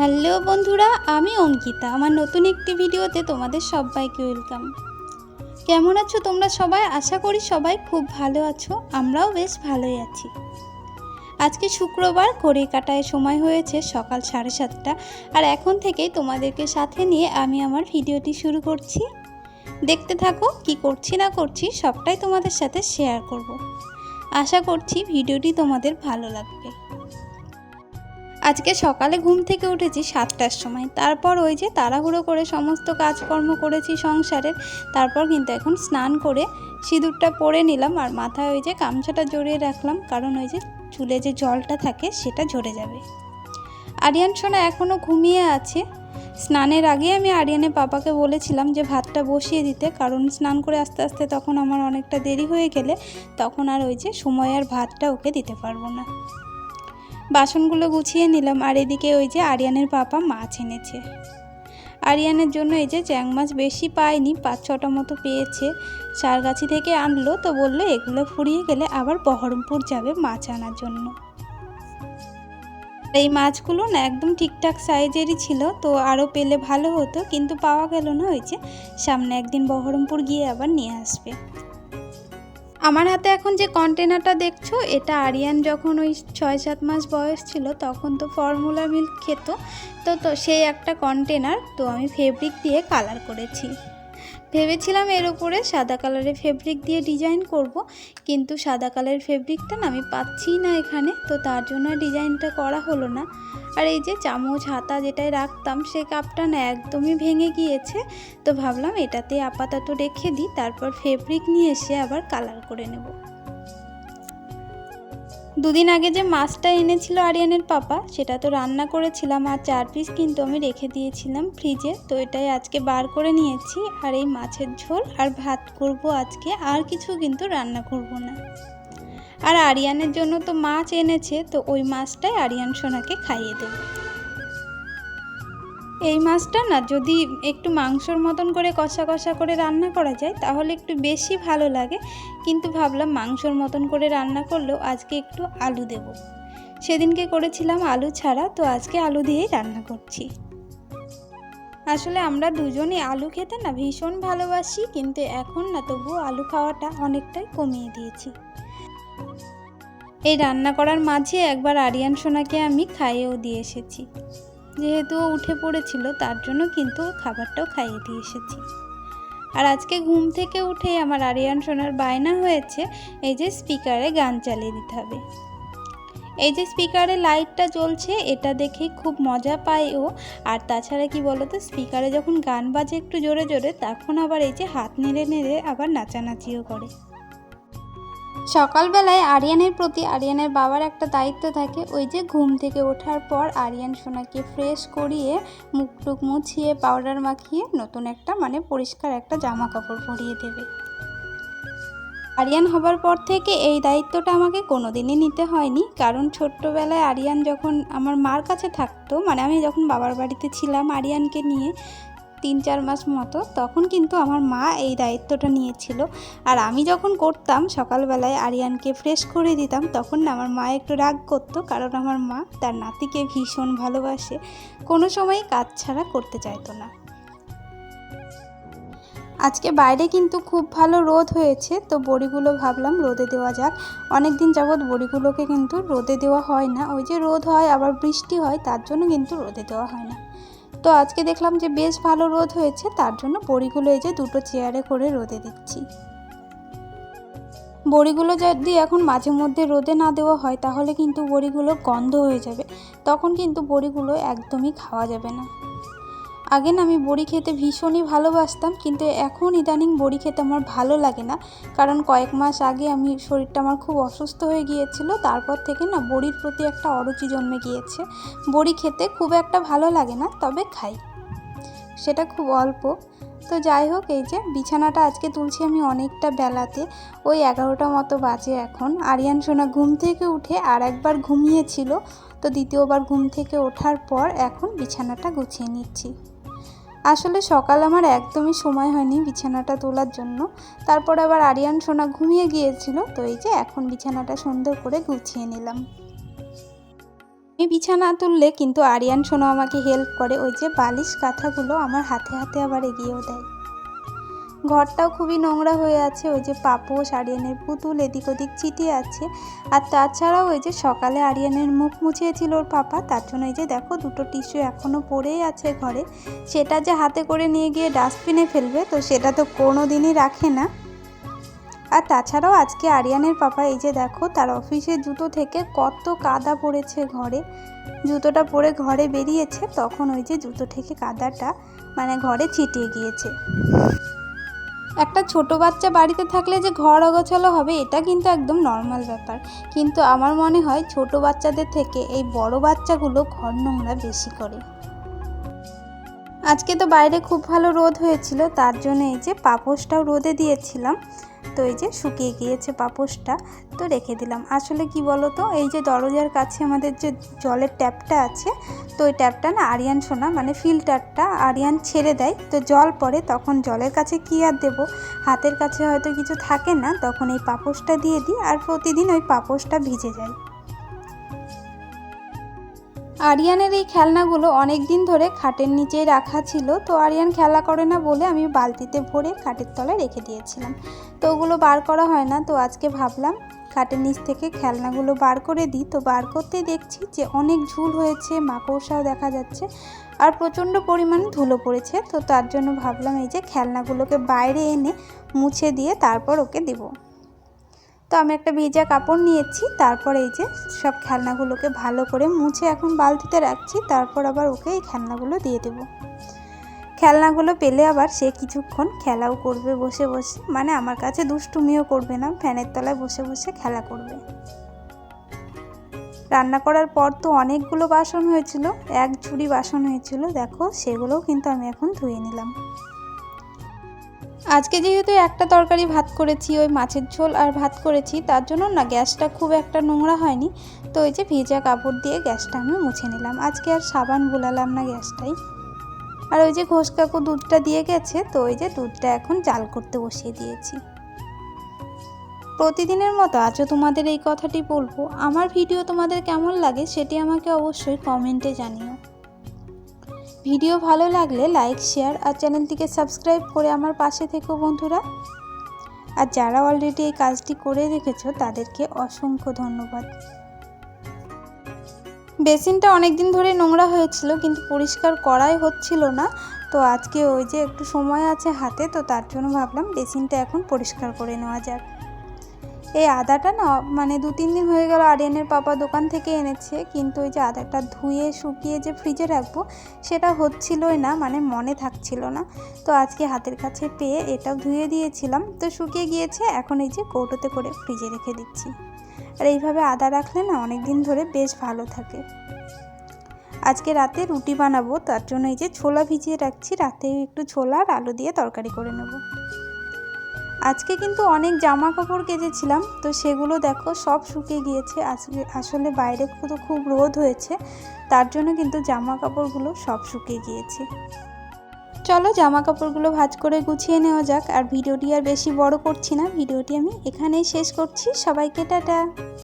Hello বন্ধুরা, আমি অঙ্কিতা। আমার নতুন একটি ভিডিওতে তোমাদের সবাইকে ওয়েলকাম। কেমন আছো তোমরা সবাই? আশা করি সবাই খুব ভালো আছো, আমরাও বেশ ভালোই আছি। আজকে শুক্রবার, ঘড়ি কাটায় সময় হয়েছে সকাল সাড়ে সাতটা। আর এখন থেকেই তোমাদেরকে সাথে নিয়ে আমি আমার ভিডিওটি শুরু করছি। দেখতে থাকো, কি করছি না করছি, সবটাই তোমাদের সাথে শেয়ার করব। আশা করছি ভিডিওটি তোমাদের ভালো লাগবে। আজকে সকালে ঘুম থেকে উঠেছি সাতটার সময়। তারপর ওই যে তাড়াহুড়ো করে সমস্ত কাজকর্ম করেছি সংসারের। তারপর কিন্তু এখন স্নান করে সিঁদুরটা পরে নিলাম আর মাথায় ওই যে গামছাটা জড়িয়ে রাখলাম, কারণ ওই যে চুলে যে জলটা থাকে সেটা ঝরে যাবে। আরিয়ান সোনা এখনও ঘুমিয়ে আছে। স্নানের আগে আমি আরিয়ানের পাপাকে বলেছিলাম যে ভাতটা বসিয়ে দিতে, কারণ স্নান করে আস্তে আস্তে তখন আমার অনেকটা দেরি হয়ে গেলে তখন আর ওই যে সময় আর ভাতটা ওকে দিতে পারব না। বাসনগুলো গুছিয়ে নিলাম আর এদিকে ওই যে আরিয়ানের পাপা মাছ এনেছে। আরিয়ানের জন্য এই যে চ্যাং মাছ বেশি পায়নি, পাঁচ ছটা মতো পেয়েছে। সারগাছি থেকে আনলো, তো বলল এগুলো ফুরিয়ে গেলে আবার বহরমপুর যাবে মাছ আনার জন্য। এই মাছগুলো না একদম ঠিকঠাক সাইজেরই ছিল, তো আরও পেলে ভালো হতো, কিন্তু পাওয়া গেল না ওই যে সামনে একদিন বহরমপুর গিয়ে আবার নিয়ে আসবে। আমার হাতে এখন যে কন্টেনারটা দেখছ, এটা আরিয়ান যখন ওই ছয় সাত মাস বয়স ছিল, তখন তো ফর্মুলা মিল্ক খেত। তো তো সেই একটা কন্টেনার তো আমি ফেব্রিক দিয়ে কালার করেছি। ভেবেছিলাম এর উপরে সাদা কালারের ফেব্রিক দিয়ে ডিজাইন করব, কিন্তু সাদা কালারের ফেব্রিকটা না আমি পাচ্ছি না এখানে, তো তার জন্য ডিজাইনটা করা হলো না। আর এই যে চামচ, হাতা যেটাই রাখতাম সেই কাপটা না একদমই ভেঙে গিয়েছে, তো ভাবলাম এটাতে আপাতত রেখে দিই, তারপর ফেব্রিক নিয়ে এসে আবার কালার করে নেব। দুদিন আগে যে মাছটা এনেছিল আরিয়ানের পাপা, সেটা তো রান্না করেছিলাম আর চার পিস কিন্তু আমি রেখে দিয়েছিলাম ফ্রিজে তো এটাই আজকে বার করে নিয়েছি আর এই মাছের ঝোল আর ভাত করব আজকে, আর কিছু কিন্তু রান্না করব না। আর আরিয়ানের জন্য তো মাছ এনেছে, তো ওই মাছটাই আরিয়ান সোনাকে খাইয়ে দেব। এই মাছটা না যদি একটু মাংসর মতন করে কষা কষা করে রান্না করা যায়, তাহলে একটু বেশি ভালো লাগে। কিন্তু ভাবলাম মাংসর মতন করে রান্না করলেও আজকে একটু আলু দেব। সেদিনকে করেছিলাম আলু ছাড়া, তো আজকে আলু দিয়েই রান্না করছি। আসলে আমরা দুজনই আলু খেতে না ভীষণ ভালোবাসি, কিন্তু এখন না তবুও আলু খাওয়াটা অনেকটাই কমিয়ে দিয়েছি। এই রান্না করার মাঝে একবার আরিয়ান সোনাকে আমি খাইয়েও দিয়ে এসেছি। যেহেতু উঠে পড়েছিল, তার জন্য কিন্তু খাবারটাও খাইয়ে দিয়ে এসেছি। আর আজকে ঘুম থেকে উঠে আমার আরিয়ান সোনার বায়না হয়েছে, এই যে স্পিকারে গান চালিয়ে দিতে হবে। এই যে স্পিকারে লাইটটা জ্বলছে, এটা দেখে খুব মজা পায় ও। আর তাছাড়া কি বলতো, স্পিকারে যখন গান বাজে একটু জোরে জোরে, তখন আবার এই যে হাত নেড়ে নেড়ে আবার নাচানাচিও করে। সকালবেলায় আরিয়ানের প্রতি আরিয়ানের বাবার একটা দায়িত্ব থাকে, ওই যে ঘুম থেকে ওঠার পর আরিয়ান সোনাকে ফ্রেশ করিয়ে মুখ টুক মুছিয়ে পাউডার মাখিয়ে নতুন একটা মানে পরিষ্কার একটা জামা কাপড় পরিয়ে দেবে। আরিয়ান হবার পর থেকে এই দায়িত্বটা আমাকে কোনোদিনই নিতে হয়নি, কারণ ছোট্টবেলায় আরিয়ান যখন আমার মার কাছে থাকতো মানে আমি যখন বাবার বাড়িতে ছিলাম আরিয়ানকে নিয়ে তিন চার মাস মতো তখন কিন্তু আমার মা এই দায়িত্বটা নিয়েছিল। আর আমি যখন করতাম, সকালবেলায় আরিয়ানকে ফ্রেশ করে দিতাম, তখন না আমার মা একটু রাগ করতো, কারণ আমার মা তার নাতিকে ভীষণ ভালোবাসে। কোনো সময় কাজ ছাড়া করতে চাইতো না। আজকে বাইরে কিন্তু খুব ভালো রোদ হয়েছে, তো বড়িগুলো ভাবলাম রোদে দেওয়া যাক। অনেক দিন যাবৎ বড়িগুলোকে কিন্তু রোদে দেওয়া হয় না। ওই যে রোদ হয়, আবার বৃষ্টি হয়, তার জন্য কিন্তু রোদে দেওয়া হয় না। তো আজকে দেখলাম যে বেশ ভালো রোদ হয়েছে, তার জন্য বড়িগুলো এই যে দুটো চেয়ারে করে রোদে দিচ্ছি। বড়িগুলো যদি এখন মাঝে মধ্যে রোদে না দেওয়া হয়, তাহলে কিন্তু বড়িগুলো গন্ধ হয়ে যাবে। তখন কিন্তু বড়িগুলো একদমই খাওয়া যাবে না। আগে না আমি বড়ি খেতে ভীষণই ভালোবাসতাম, কিন্তু এখন ইদানিং বড়ি খেতে আমার ভালো লাগে না। কারণ কয়েক মাস আগে আমি শরীরটা আমার খুব অসুস্থ হয়ে গিয়েছিল, তারপর থেকে না বড়ির প্রতি একটা অরুচি জন্মে গিয়েছে। বড়ি খেতে খুব একটা ভালো লাগে না, তবে খাই। সেটা খুব অল্প। তো যাই হোক, এই যে বিছানাটা আজকে তুলছি আমি অনেকটা বেলাতে, ওই এগারোটা মতো বাজে এখন। আরিয়ান সোনা ঘুম থেকে উঠে আর একবার ঘুমিয়েছিল, তো দ্বিতীয়বার ঘুম থেকে ওঠার পর এখন বিছানাটা গুছিয়ে নিচ্ছি। আসলে সকাল আমার একদমই সময় হয়নি বিছানাটা তোলার জন্য। তারপর আবার আরিয়ান, সোনা ঘুমিয়ে গিয়েছিল। তো এই যে এখন বিছানাটা সুন্দর করে গুছিয়ে নিলাম। আমি বিছানা তুললে কিন্তু আরিয়ান, সোনা আমাকে হেল্প করে। ওই যে বালিশ, কাঁথাগুলো আমার হাতে হাতে আবার এগিয়েও দেয়। ঘরটাও খুবই নোংরা হয়ে আছে। ওই যে পাপোশ আরিয়ানের পুতুল এদিক ওদিক চিটিয়ে আছে। আর তাছাড়াও ওই যে সকালে আরিয়ানের মুখ মুছিয়েছিল ওর পাপা, তার জন্য এই যে দেখো দুটো টিস্যু এখনও পড়েই আছে ঘরে। সেটা যে হাতে করে নিয়ে গিয়ে ডাস্টবিনে ফেলবে, তো সেটা তো কোনো দিনই রাখে না। আর তাছাড়াও আজকে আরিয়ানের পাপা এই যে দেখো, তার অফিসের জুতো থেকে কত কাদা পড়েছে ঘরে। জুতোটা পরে ঘরে বেরিয়েছে, তখন ওই যে জুতো থেকে কাদাটা মানে ঘরে ছিটিয়ে গিয়েছে। একটা ছোট বাচ্চা বাড়িতে থাকলে যে ঘর অগোছালো হবে, এটা কিন্তু একদম নর্মাল ব্যাপার। কিন্তু আমার মনে হয় ছোট বাচ্চাদের থেকে এই বড় বাচ্চাগুলো ঘর নোংরা বেশি করে। আজকে তো বাইরে খুব ভালো রোদ হয়েছিল, তার জন্য এই যে পাপোশটাও রোদে দিয়েছিলাম। তো এই যে শুকিয়ে গিয়েছে পাপোশটা, তো রেখে দিলাম। আসলে কি বলো তো এই যে দরজার কাছে আমাদের যে জলের ট্যাপটা আছে, তো ওই ট্যাপটা না আরিয়ান সোনা মানে ফিল্টারটা আরিয়ান ছেড়ে দেয়। তো জল পড়ে, তখন জলের কাছে কী আর দেবো? হাতের কাছে হয়তো কিছু থাকে না, তখন এই পাপোশটা দিয়ে দিই আর প্রতিদিন ওই পাপোশটা ভিজে যায়। আরিয়ানের এই খেলনাগুলো অনেক দিন ধরে খাটের নিচেই রাখা ছিল, তো আরিয়ান খেলা করে না বলে আমি বালতিতে ভরে খাটের তলায় রেখে দিয়েছিলাম। তো ওগুলো বার করা হয় না, তো আজকে ভাবলাম খাটের নিচ থেকে খেলনাগুলো বার করে দিই। তো বার করতে দেখছি যে অনেক ঝুল হয়েছে, মাকড়সাও দেখা যাচ্ছে আর প্রচণ্ড পরিমাণ ধুলো পড়েছে। তো তার জন্য ভাবলাম এই যে খেলনাগুলোকে বাইরে এনে মুছে দিয়ে তারপর ওকে দেবো। তো আমি একটা ভিজা কাপড় নিয়েছি, তারপর এই যে সব খেলনাগুলোকে ভালো করে মুছে এখন বালতিতে রাখছি, তারপর আবার ওকে এই খেলনাগুলো দিয়ে দেবো। খেলনাগুলো পেলে আবার সে কিছুক্ষণ খেলাও করবে বসে বসে। মানে আমার কাছে দুষ্টুমিও করবে না, ফ্যানের তলায় বসে বসে খেলা করবে। রান্না করার পর তো অনেকগুলো বাসন হয়েছিল, এক ঝুড়ি বাসন হয়েছিল, দেখো সেগুলোও কিন্তু আমি এখন ধুয়ে নিলাম। আজকে যেহেতু একটা তরকারি ভাত করেছি, ওই মাছের ঝোল আর ভাত করেছি, তার জন্য না গ্যাসটা খুব একটা নোংরা হয়নি। তো ওই যে ভেজা কাপড় দিয়ে গ্যাসটা আমি মুছে নিলাম। আজকে আর সাবান বুলালাম না গ্যাসটাই। আর ওই যে ঘোষ কাকু দুধটা দিয়ে গেছে, তো ওই যে দুধটা এখন জাল করতে বসিয়ে দিয়েছি। প্রতিদিনের মতো আজও তোমাদের এই কথাটি বলব। আমার ভিডিও তোমাদের কেমন লাগে সেটি আমাকে অবশ্যই কমেন্টে জানিও। ভিডিও ভালো লাগলে লাইক, শেয়ার আর চ্যানেলটিকে সাবস্ক্রাইব করে আমার পাশে থেকো বন্ধুরা। আর যারা অলরেডি এই কাজটি করে রেখেছো তাদেরকে অসংখ্য ধন্যবাদ। বেসিনটা অনেক দিন ধরে নোংরা হয়েছিল, কিন্তু পরিষ্কার করাই হচ্ছিল না। তো আজকে ওই যে একটু সময় আছে হাতে, তো তার জন্য ভাবলাম বেসিনটা এখন পরিষ্কার করে নেওয়া যাক। এই আদাটা না মানে দু তিন দিন হয়ে গেল আরিয়ানের পাপা দোকান থেকে এনেছে, কিন্তু ওই যে আদাটা ধুয়ে শুকিয়ে যে ফ্রিজে রাখব, সেটা হচ্ছিলই না মানে মনে থাকছিল না। তো আজকে হাতের কাছে পেয়ে এটাও ধুয়ে দিয়েছিলাম, তো শুকিয়ে গিয়েছে, এখন এই যে কৌটোতে করে ফ্রিজে রেখে দিচ্ছি। আর এইভাবে আদা রাখলে না অনেক দিন ধরে বেশ ভালো থাকে। আজকে রাতে রুটি বানাবো, তার জন্য এই যে ছোলা ভিজিয়ে রাখছি রাতে একটু ছোলা আর আলু দিয়ে তরকারি করে নেব। আজকে কিন্তু অনেক জামা কাপড় কেচেছিলাম, তো সেগুলো দেখো সব শুকিয়ে গিয়েছে। আজকে আসলে বাইরে তো খুব রোদ হয়েছে, তার জন্য কিন্তু জামা কাপড়গুলো সব শুকিয়ে গিয়েছে। চলো জামা কাপড়গুলো ভাজ করে গুছিয়ে নেওয়া যাক, আর ভিডিওটি আর বেশি বড় করছি না, ভিডিওটি আমি এখানেই শেষ করছি, সবাইকে টাটা।